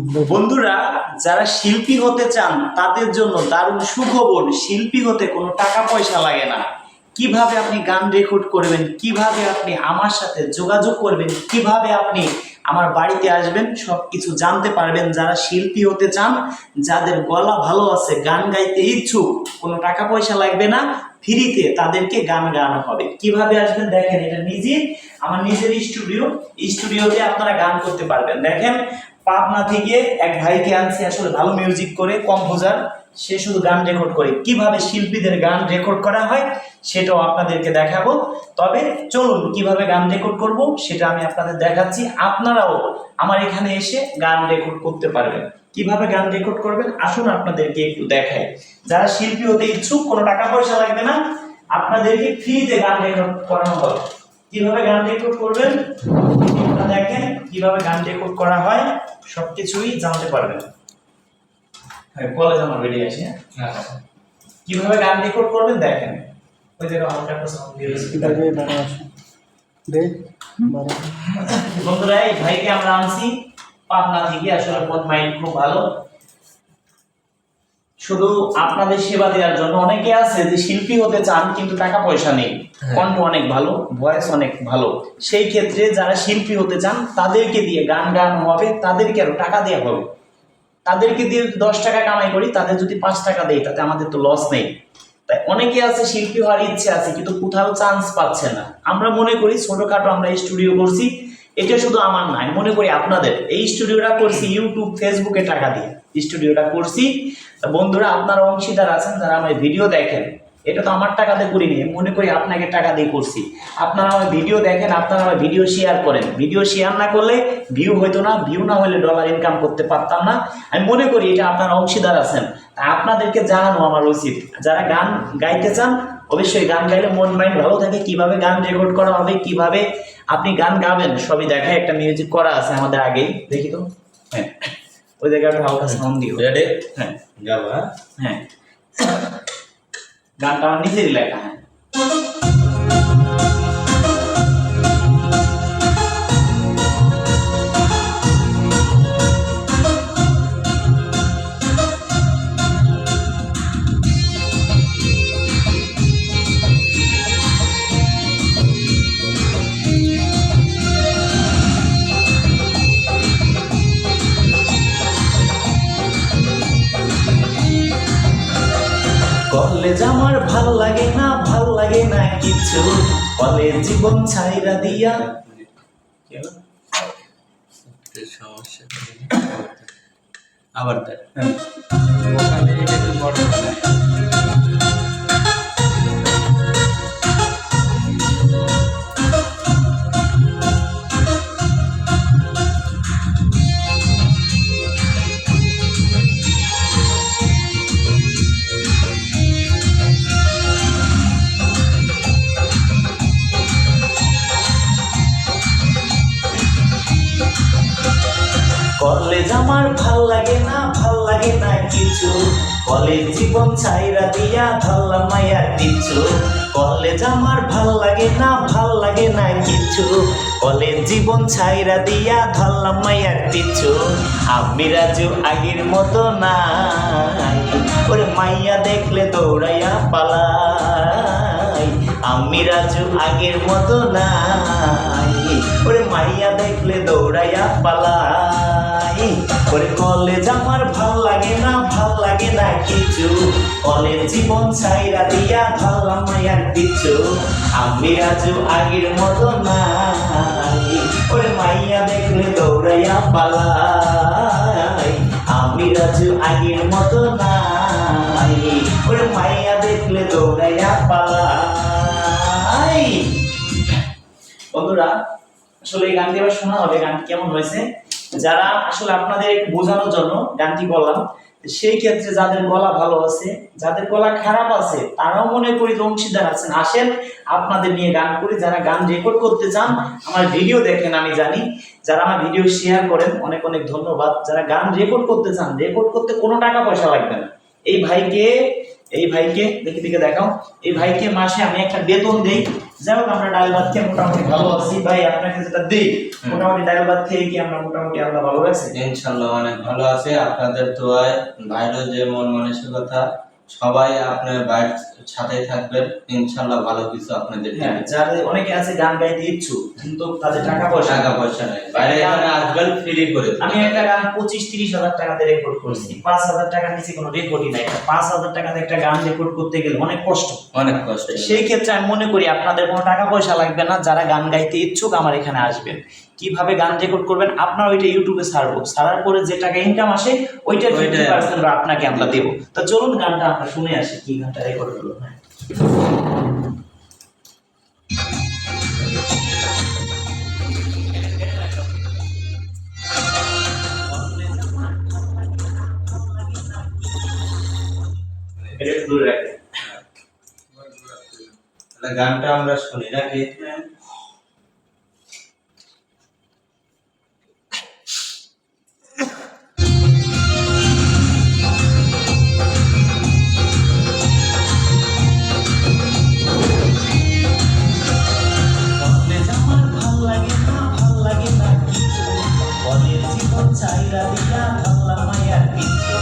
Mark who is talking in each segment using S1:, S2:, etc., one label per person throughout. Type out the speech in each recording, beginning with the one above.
S1: বন্ধুরা, যারা শিল্পী হতে চান, তাদের জন্য দারুণ সুখবর, শিল্পী হতে কোনো টাকা পয়সা লাগে না। কীভাবে আপনি গান রেকর্ড করবেন, কীভাবে আপনি আমার সাথে যোগাযোগ করবেন, কীভাবে আপনি আমার বাড়িতে আসবেন সব কিছু জানতে পারবেন। যারা শিল্পী হতে চান, যাদের গলা ভালো আছে, গান গাইতে ইচ্ছুক, কোনো টাকা পয়সা লাগবে না, ফ্রিতে তাদেরকে গান গাওয়ানো হবে। কীভাবে আসবেন? দেখেন, এটা নিজে, আমার নিজের স্টুডিও স্টুডিওতে আপনারা গান করতে পারবেন। দেখেন পাবনা থেকে এক ভাইকে আনছে, আসলে ভালো মিউজিক করে কম্পোজার সে শুধু গান রেকর্ড করে। কীভাবে শিল্পীদের গান রেকর্ড করা হয়, সেটাও আপনাদেরকে দেখাবো। তবে চলুন, কীভাবে গান রেকর্ড করব, সেটা আমি আপনাদের দেখাচ্ছি। আপনারাও আমার এখানে এসে গান রেকর্ড করতে পারবেন। কীভাবে গান রেকর্ড করবেন, আসুন আপনাদেরকে একটু দেখাই। যারা শিল্পী হতে ইচ্ছুক, কোনো টাকা পয়সা লাগবে না, আপনাদেরকে ফ্রিতে গান রেকর্ড করানো হবে। কীভাবে গান রেকর্ড করবেন, দেখেন। কীভাবে গান রেকর্ড করা হয় সবকিছুই জানতে পারবেন। হ্যাঁ কলেজ আমার বেরিয়ে আসি হ্যাঁ? কীভাবে গান রেকর্ড করবেন দেখেন। ওই যে হালকা একটা সাউন্ড দিয়ে বন্ধুরা এই ভাইকে আমরা আনছি। পাবনা থেকে আসলে পথ মাইন্ড খুব ভালো। শুধু আপনাদের সেবা দেওয়ার জন্য অনেকে আছে যে শিল্পী হতে চান কিন্তু টাকা পয়সা নেই। কণ্ঠ অনেক ভালো ভয়েস অনেক ভালো। সেই ক্ষেত্রে যারা শিল্পী হতে চান তাদেরকে দিয়ে গান গান হবে তাদেরকে আরও টাকা দেওয়া হবে। তাদেরকে দিয়ে দশ টাকা কামাই করি তাদের যদি পাঁচ টাকা দেই তাতে আমাদের তো লস নেই। তাই অনেকে আছে শিল্পী হওয়ার ইচ্ছে আছে কিন্তু কোথাও চান্স পাচ্ছে না। আমরা মনে করি ছোটখাটো আমরা স্টুডিও করছি। এটা শুধু আমার না আমি মনে করি আপনাদের। এই স্টুডিওটা করছি ইউটিউব ফেসবুকে টাকা দিয়ে। স্টুডিওটা করছি। বন্ধুরা, আপনারা অংশীদার আছেন যারা আমার ভিডিও দেখেন। এটা তো আমার টাকাতে করিনি, আমি মনে করি আপনাকে টাকা দিয়ে করছি। আপনারা আমার ভিডিও দেখেন, আপনারা আমার ভিডিও শেয়ার করেন। ভিডিও শেয়ার না করলে ভিউ হইতো না ভিউ না হলে ডলার ইনকাম করতে পারতাম না। আমি মনে করি এটা আপনারা অংশীদার আছেন। আপনাদেরকে জানানো আমার উচিত। যারা গান গাইতে চান, অবশ্যই গান গাইলে মন মাইন্ড ভালো থাকে। কীভাবে গান রেকর্ড করা হবে, কীভাবে আপনি গান গাবেন, সবই দেখায়। একটা মিউজিক করা আছে আমাদের আগেই। দেখি তো? হ্যাঁ। ওই জায়গায় একটা হালকা সাউন্ড দিও
S2: রেডি
S1: হ্যাঁ
S2: যাব হ্যাঁ
S1: হ্যাঁ গানটা আমার নিজেরই লেখা হ্যাঁ ভালো লাগে না ভালো লাগে না কিছু। কলেজ জীবন ছাইরা দিয়া।
S2: সমস্যা আবার দেখ।
S1: আমার ভালো লাগে না, ভালো লাগে না কিছু। কলেজ জীবন ছাইরা দিয়া ধরলাম মায়ার কিছু। কলেজ আমার ভালো লাগে না, ভালো লাগে না কিছু। কলেজ জীবন ছাইরা দিয়া ধরলাম মায়ার কিছু। আমি রাজু আগের মতো না ওরে মাইয়া দেখলে দৌড়াইয়া পালাই। আমি রাজু আগের মতো নাই। ওরে মাইয়া দেখলে দৌড়াইয়া পালাই। ওরে কলেজ আমার ভালো লাগে না, ভালো লাগে না কিছু। কলেজ জীবন ছাইরা দিয়া ধরলাম মায়ার পিছু। আমি রাজু আগের মতো নাই। ওরে মাইয়া দেখলে দৌড়াইয়া পালাই। আমি রাজু আগের মতো নাই। ওরে মাইয়া দেখলে দৌড়াইয়া পালাই। বন্ধুরা, আসলে এই গানটি এবার শোনা হবে। গানটি কেমন হয়েছে? যারা আসলে আপনাদের বোঝানোর জন্য গানটি বললাম সেই ক্ষেত্রে যাদের গলা ভালো আছে, যাদের গলা খারাপ আছে, তারাও মনে করি যে অংশীদার আছেন। আসেন, আপনাদের নিয়ে গান করি। যারা গান রেকর্ড করতে চান, আমার ভিডিও দেখেন, আমি জানি। যারা আমার ভিডিও শেয়ার করেন, অনেক অনেক ধন্যবাদ। যারা গান রেকর্ড করতে চান রেকর্ড করতে কোনো টাকা পয়সা লাগবে না। এই ভাইকে এই ভাইকে দেখি দিকে দেখাও। এই ভাইকে মাসে আমি একটা বেতন দেই। যাই হোক আমরা ডাল ভাত খেয়ে মোটামুটি ভালো আছি। ভাই আপনাকে যেটা দিই মোটামুটি ডাল ভাত খেয়ে কি আমরা মোটামুটি আল্লাহ ভালো আছে?
S2: ইনশাল্লাহ অনেক ভালো আছে। আপনাদের দোয়ায় ভাইরও যে মন মানসিকতা সবাই আপনার বাইরের সাথেই থাকবেন ইনশাল্লাহ ভালো কিছু আপনাদের
S1: হ্যাঁ। যারা অনেকে আছে গান গাইতে ইচ্ছুক কিন্তু তাদের টাকা পয়সা
S2: টাকা পয়সা নেই। বাইরে এখানে আসবেন ফ্রি করে
S1: আমি একটা গান পঁচিশ তিরিশ হাজার টাকাতে রেকর্ড করছি। পাঁচ হাজার টাকার নিচে কোনো রেকর্ডই নাই। পাঁচ হাজার টাকাতে একটা গান রেকর্ড করতে গেলে অনেক কষ্ট।
S2: অনেক কষ্ট।
S1: সেই ক্ষেত্রে আমি মনে করি আপনাদের কোনো টাকা পয়সা লাগবে না। যারা গান গাইতে ইচ্ছুক আমার এখানে আসবেন। কীভাবে গান রেকর্ড করবেন আপনার ওইটা ইউটিউবে ছাড়বো। ছাড়ার পরে যে টাকা ইনকাম আসে ওইটার ফিফটি পার্সেন্ট আপনাকে আমরা দেবো। তো চলুন গানটা আমরা শুনে আসি কি গানটা রেকর্ড হলো। হ্যাঁ। রাখেন
S2: তাহলে গানটা আমরা শুনি নাকি?
S1: চাইরা দিয়া ভাল্লা মায়ার কিছু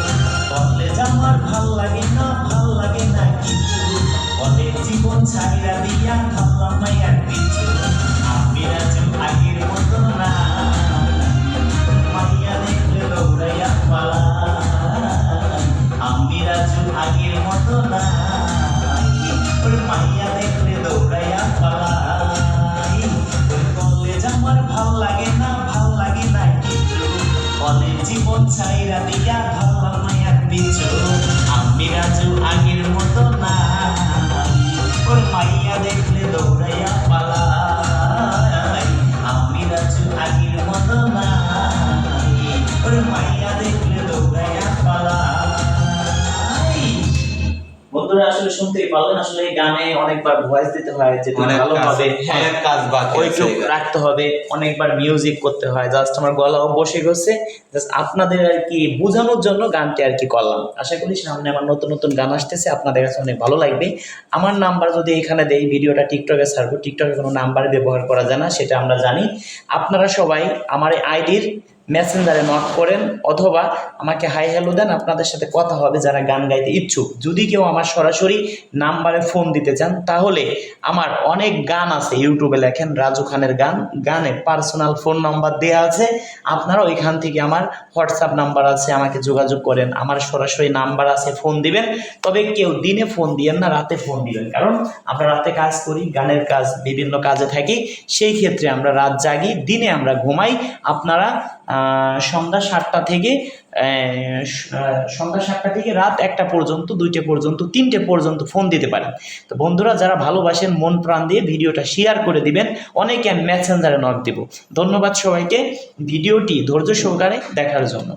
S1: কলেজ আমার ভালো লাগে না, ভালো লাগে না কিছু অনেক জীবন ছাইরা দিয়া কলেজ জীবন ছাইরা দিয়া ভাল্লা মায়ার পিছু আমি রাজু আগের মতো না। ওর মাইয়া দেখলে দৌড়াইয়া পালা আমি রাজু আগের মতো না। ওর মাইয়া দেখলে দৌড়াইয়া পালাই। বন্ধুরা আসলে শুনতেই পারলেন আসলে এই গানে অনেকবার ভয়েস দিতে হয় যেটা ভালো হবে।
S2: অনেক কাজ বাকি
S1: ওইটুক রাখতে হবে অনেকবার মিউজিক করতে হয়। জাস্ট আমার গলাও বসে গেছে জাস্ট আপনাদের আর কি বোঝানোর জন্য গানটি আর কি করলাম। আশা করি সামনে আমার নতুন নতুন গান আসতেছে আপনাদের কাছে অনেক ভালো লাগবে। আমার নাম্বার যদি এখানে দেই ভিডিওটা টিকটকে ছাড়বো। টিকটকে কোনো নাম্বার ব্যবহার করা যায় না সেটা আমরা জানি। আপনারা সবাই আমার আইডির মেসেঞ্জারে নক করেন অথবা আমাকে হাই হ্যালো দেন, আপনাদের সাথে কথা হবে যারা গান গাইতে ইচ্ছুক। যদি কেউ আমার সরাসরি নাম্বারে ফোন দিতে চান, তাহলে আমার অনেক গান আছে ইউটিউবে লেখেন, রাজু খানের গান, গানে পার্সোনাল ফোন নাম্বার দেওয়া আছে। আপনারা ওইখান থেকে আমার হোয়াটসঅ্যাপ নাম্বার আছে, আমাকে যোগাযোগ করেন। আমার সরাসরি নাম্বার আছে, ফোন দিবেন। তবে কেউ দিনে ফোন দিবেন না, রাতে ফোন দিবেন। কারণ আমরা রাতে কাজ করি, গানের কাজ বিভিন্ন কাজে থাকি। সেই ক্ষেত্রে আমরা রাত জাগি, দিনে আমরা ঘুমাই। আপনারা সন্ধ্যা সাতটা থেকে সন্ধ্যা সাতটা থেকে রাত একটা পর্যন্ত, দুইটা পর্যন্ত, তিনটে পর্যন্ত ফোন দিতে পারেন তো বন্ধুরা, যারা ভালোবাসেন, মন প্রাণ দিয়ে ভিডিওটা শেয়ার করে দিবেন, অনেকে আমি মেসেঞ্জারে নক দেবো। ধন্যবাদ সবাইকে, ভিডিওটি ধৈর্য সহকারে দেখার জন্য।